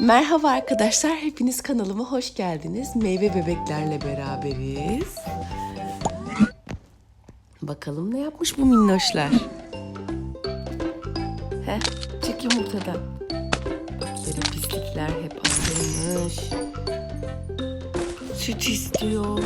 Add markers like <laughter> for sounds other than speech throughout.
Merhaba arkadaşlar, hepiniz kanalıma hoş geldiniz. Meyve bebeklerle beraberiz. Bakalım ne yapmış bu minnoşlar. Heh, çık yumurtadan. Yere pislikler hep atılmış. Süt istiyor.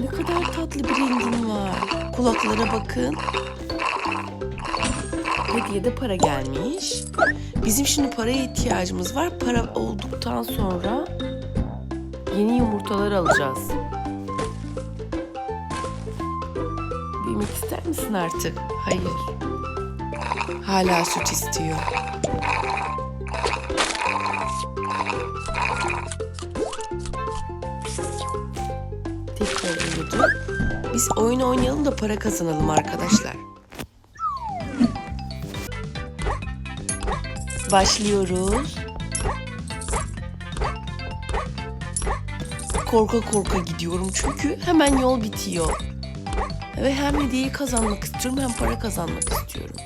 Ne kadar tatlı bir rengin var. Kulaklara bakın. Hediye para gelmiş. Bizim şimdi paraya ihtiyacımız var. Para olduktan sonra yeni yumurtalar alacağız. Büyümek ister misin artık? Hayır. Hala süt istiyor. Tekrar uyudu. Biz oyun oynayalım da para kazanalım arkadaşlar. Başlıyoruz. Korka korka gidiyorum çünkü hemen yol bitiyor. Ve hem hediyeyi kazanmak istiyorum hem para kazanmak istiyorum.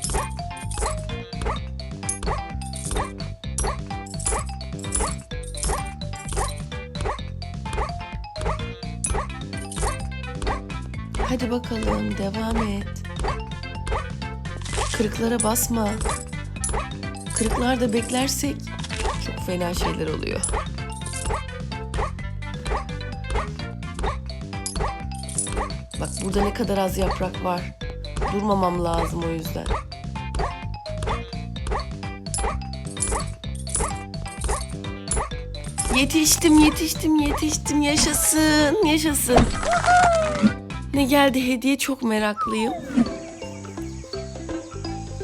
Hadi bakalım devam et. Kırıklara basma. Kırıklarda beklersek çok fena şeyler oluyor. Bak burada ne kadar az yaprak var. Durmamam lazım o yüzden. Yetiştim, yetiştim, yetiştim. Yaşasın, yaşasın. Ne geldi hediye çok meraklıyım.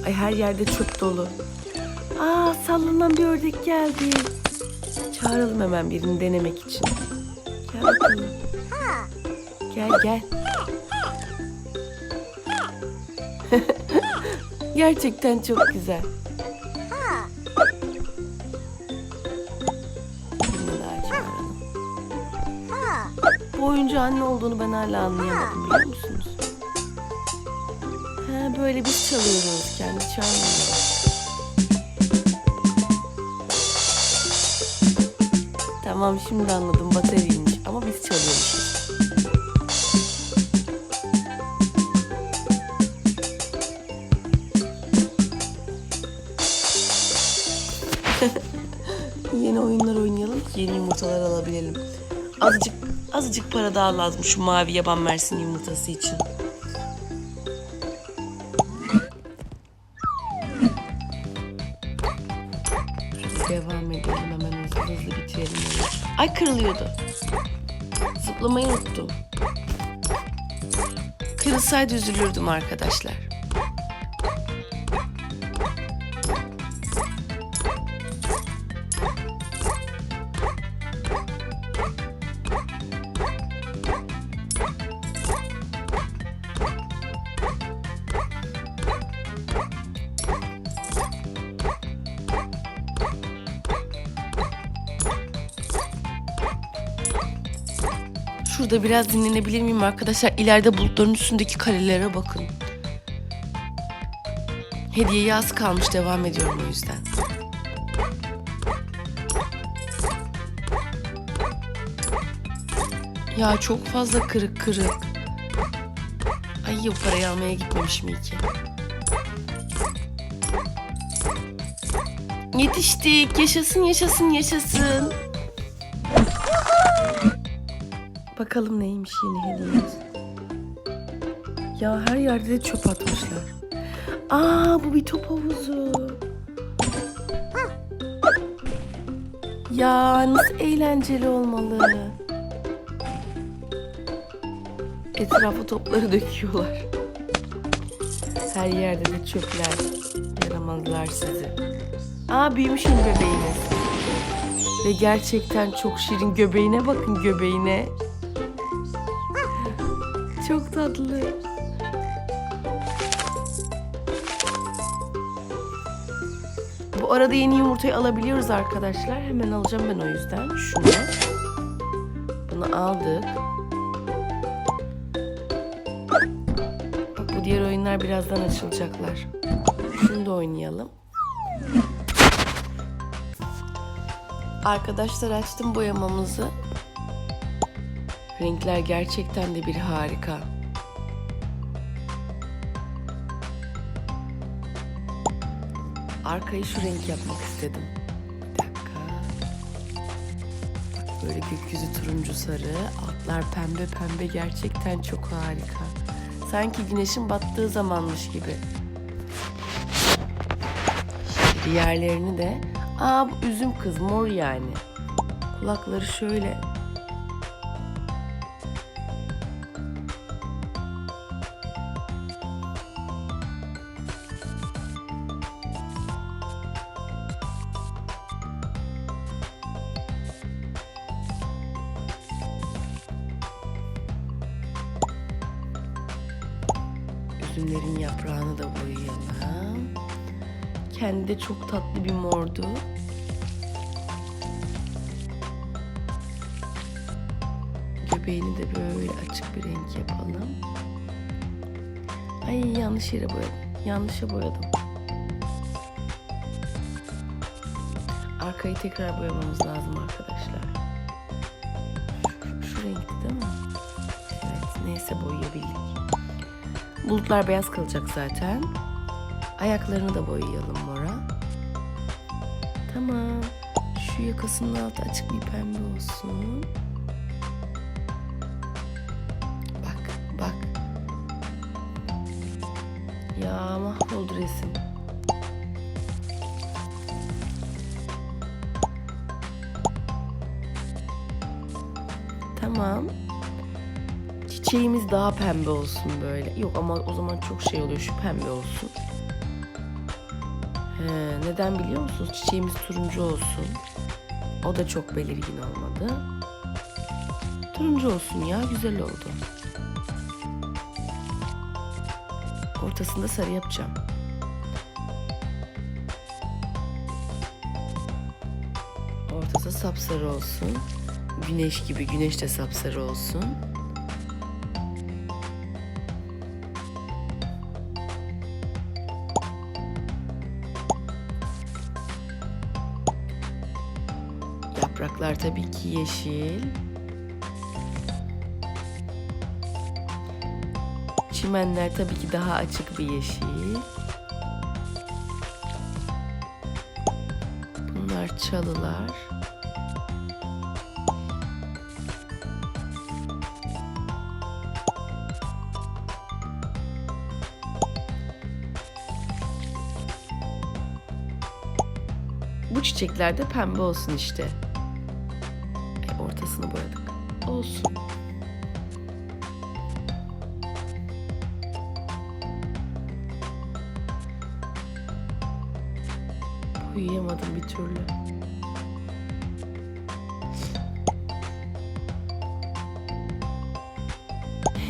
Ay her yerde çöp dolu. Aa sallanan bir ördek geldi. Çağıralım hemen birini denemek için. Gel bakalım. Gel gel. <laughs> Gerçekten çok güzel. Bu oyuncağın ne olduğunu ben hala anlayamadım biliyor musunuz? Ha, böyle biz çalıyoruz. Kendi çalmıyor. Tamam şimdi anladım bataryaymış ama biz çalıyormuşuz. <laughs> yeni oyunlar oynayalım yeni yumurtalar alabilelim. Azıcık azıcık para daha lazım şu mavi yaban mersin yumurtası için. Kırılıyordu. Zıplamayı unuttum. Kırılsaydı üzülürdüm arkadaşlar. Şurada biraz dinlenebilir miyim arkadaşlar? İleride bulutların üstündeki kalelere bakın. Hediyeye az kalmış devam ediyorum o yüzden. Ya çok fazla kırık kırık. Ay o parayı almaya gitmemişim iyi ki. Yetiştik. Yaşasın yaşasın yaşasın. Bakalım neymiş yeni hediyemiz. Ya her yerde de çöp atmışlar. Aa bu bir top havuzu. Ya nasıl eğlenceli olmalı. Etrafa topları döküyorlar. Her yerde de çöpler. Yaramazlar sizi. Aa büyümüş yeni bebeğiniz. Ve gerçekten çok şirin. Göbeğine bakın göbeğine. Çok tatlı. Bu arada yeni yumurtayı alabiliyoruz arkadaşlar. Hemen alacağım ben o yüzden. Şunu. Bunu aldık. Bak bu diğer oyunlar birazdan açılacaklar. Şunu da oynayalım. Arkadaşlar açtım boyamamızı. Renkler gerçekten de bir harika. Arkayı şu renk yapmak istedim. Bir dakika. Böyle gökyüzü turuncu sarı, altlar pembe pembe gerçekten çok harika. Sanki güneşin battığı zamanmış gibi. Şimdi yerlerini de Aa bu üzüm kız mor yani. Kulakları şöyle. Üzümlerin yaprağını da boyayalım. Kendi de çok tatlı bir mordu. Göbeğini de böyle açık bir renk yapalım. Ay yanlış yere boyadım. Yanlışa boyadım. Arkayı tekrar boyamamız lazım arkadaşlar. Şu, şu renkti değil mi? Evet neyse boyayabildik. Bulutlar beyaz kalacak zaten. Ayaklarını da boyayalım mora. Tamam. Şu yakasının altı açık bir pembe olsun. Bak, bak. Ya mahvoldu resim. Tamam. Çiçeğimiz daha pembe olsun böyle. Yok ama o zaman çok şey oluyor. Şu pembe olsun. He, neden biliyor musunuz? Çiçeğimiz turuncu olsun. O da çok belirgin olmadı. Turuncu olsun ya. Güzel oldu. Ortasında sarı yapacağım. Ortası sapsarı olsun. Güneş gibi. Güneş de sapsarı olsun. Tabii ki yeşil. Çimenler tabii ki daha açık bir yeşil. Bunlar çalılar. Bu çiçekler de pembe olsun işte. Ortasını boyadık. Olsun. Uyuyamadım bir türlü.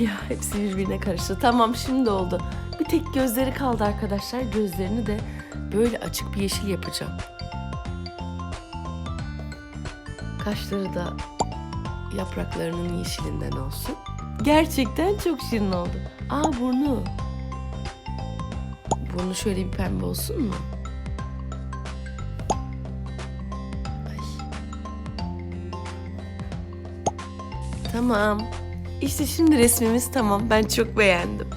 Ya hepsi birbirine karıştı. Tamam şimdi oldu. Bir tek gözleri kaldı arkadaşlar. Gözlerini de böyle açık bir yeşil yapacağım. Kaşları da yapraklarının yeşilinden olsun. Gerçekten çok şirin oldu. Aa burnu. Burnu şöyle bir pembe olsun mu? Ay. Tamam. İşte şimdi resmimiz tamam. Ben çok beğendim.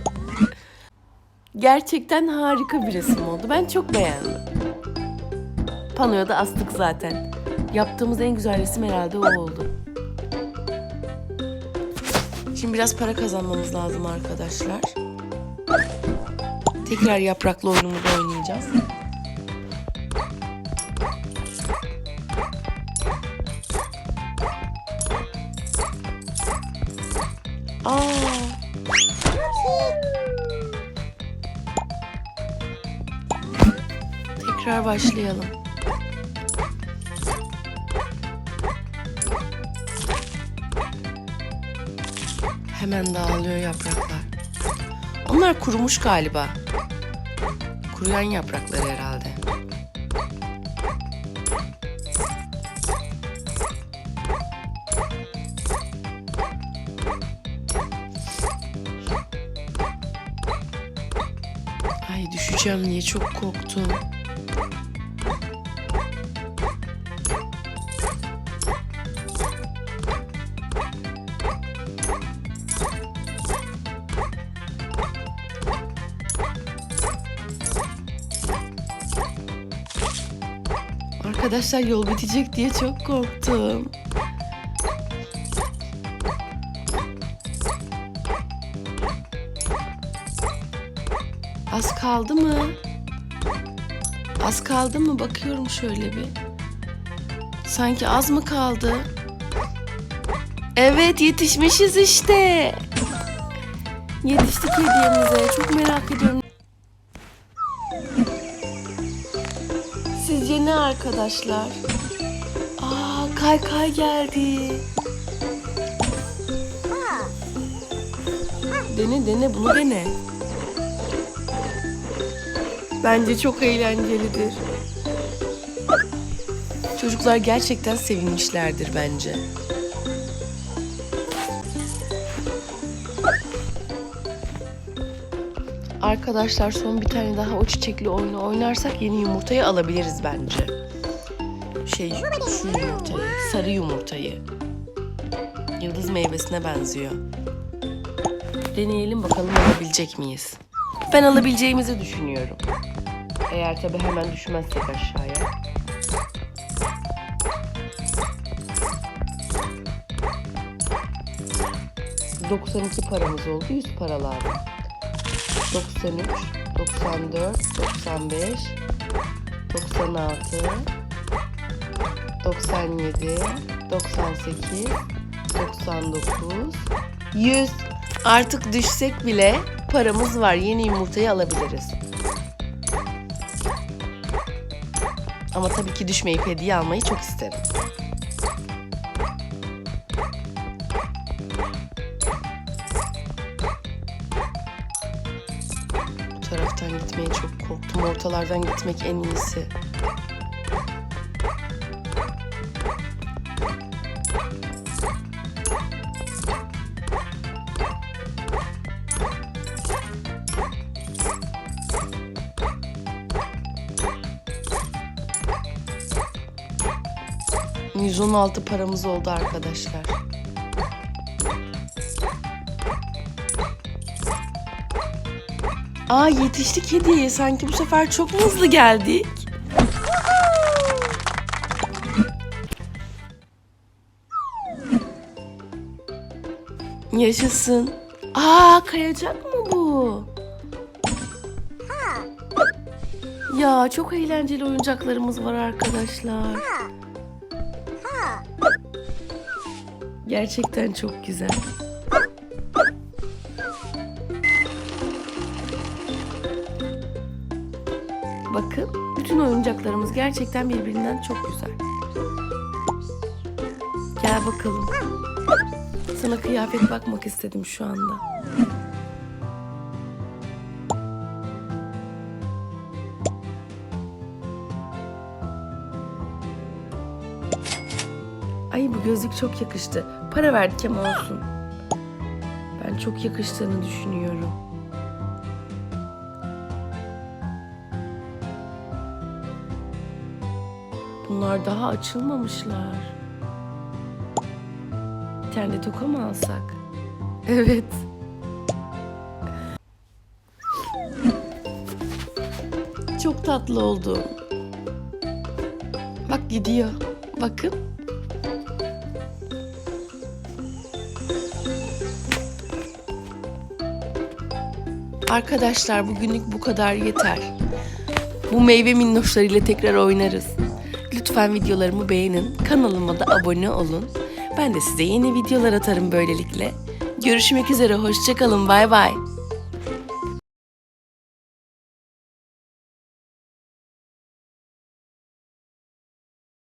Gerçekten harika bir resim oldu. Ben çok beğendim. Panoya da astık zaten. Yaptığımız en güzel resim herhalde o oldu. Şimdi biraz para kazanmamız lazım arkadaşlar. Tekrar yapraklı oyunumuzu oynayacağız. Aa. Tekrar başlayalım. Hemen dağılıyor yapraklar. Onlar kurumuş galiba. Kuruyan yapraklar herhalde. Ay düşeceğim diye çok korktum. Arkadaşlar yol bitecek diye çok korktum. Az kaldı mı? Az kaldı mı? Bakıyorum şöyle bir. Sanki az mı kaldı? Evet yetişmişiz işte. Yetiştik hediyemize. Çok merak ediyorum. Arkadaşlar? Aa kaykay geldi. Dene dene bunu dene. Bence çok eğlencelidir. Çocuklar gerçekten sevinmişlerdir bence. Arkadaşlar son bir tane daha o çiçekli oyunu oynarsak yeni yumurtayı alabiliriz bence. Şey şu yumurtayı, sarı yumurtayı. Yıldız meyvesine benziyor. Deneyelim bakalım alabilecek miyiz? Ben alabileceğimizi düşünüyorum. Eğer tabi hemen düşmezsek aşağıya. ...92 paramız oldu 100 paralarda. 93, 94, 95, 96, 97, 98, 99, 100. Artık düşsek bile paramız var. Yeni yumurtayı alabiliriz. Ama tabii ki düşmeyip hediye almayı çok isterim. Ortalardan gitmek en iyisi. %16 paramız oldu arkadaşlar. Aa yetiştik hediyeye. Sanki bu sefer çok hızlı geldik? Yaşasın. Aa kayacak mı bu? Ya çok eğlenceli oyuncaklarımız var arkadaşlar. Gerçekten çok güzel. Bakın bütün oyuncaklarımız gerçekten birbirinden çok güzel. Gel bakalım. Sana kıyafet bakmak istedim şu anda. Ay bu gözlük çok yakıştı. Para verdik ama olsun. Ben çok yakıştığını düşünüyorum. Bunlar daha açılmamışlar. Bir tane de toka mı alsak? Evet. Çok tatlı oldu. Bak gidiyor. Bakın. Arkadaşlar bugünlük bu kadar yeter. Bu meyve minnoşlarıyla tekrar oynarız. Lütfen videolarımı beğenin, kanalıma da abone olun. Ben de size yeni videolar atarım böylelikle. Görüşmek üzere, hoşçakalın, bay bay.